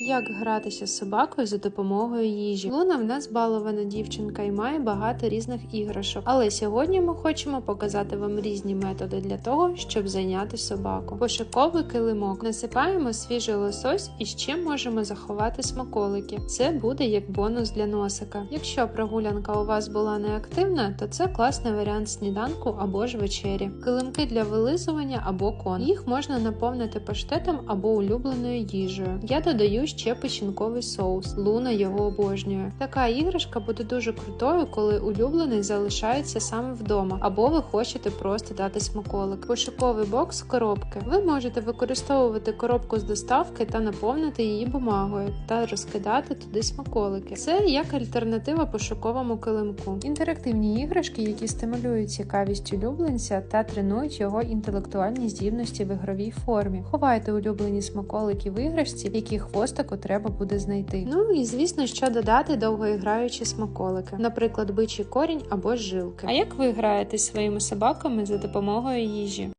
Як гратися з собакою за допомогою їжі? Луна в нас балована дівчинка і має багато різних іграшок. Але сьогодні ми хочемо показати вам різні методи для того, щоб зайняти собаку. Пошуковий килимок. Насипаємо свіжий лосось і ще можемо заховати смаколики. Це буде як бонус для носика. Якщо прогулянка у вас була неактивна, то це класний варіант сніданку або ж вечері. Килимки для вилизування або кон. Їх можна наповнити паштетом або улюбленою їжею. Я додаю ще печінковий соус. Луна його обожнює. Така іграшка буде дуже крутою, коли улюблений залишається саме вдома, або ви хочете просто дати смаколик. Пошуковий бокс коробки. Ви можете використовувати коробку з доставки та наповнити її бумагою та розкидати туди смаколики. Це як альтернатива пошуковому килимку. Інтерактивні іграшки, які стимулюють цікавість улюбленця та тренують його інтелектуальні здібності в ігровій формі. Ховайте улюблені смаколики в іграшці, які хвостику треба буде знайти. Ну і звісно, що додати довгоіграючі смаколики, наприклад, бичий корінь або жилки. А як ви граєте своїми собаками за допомогою їжі?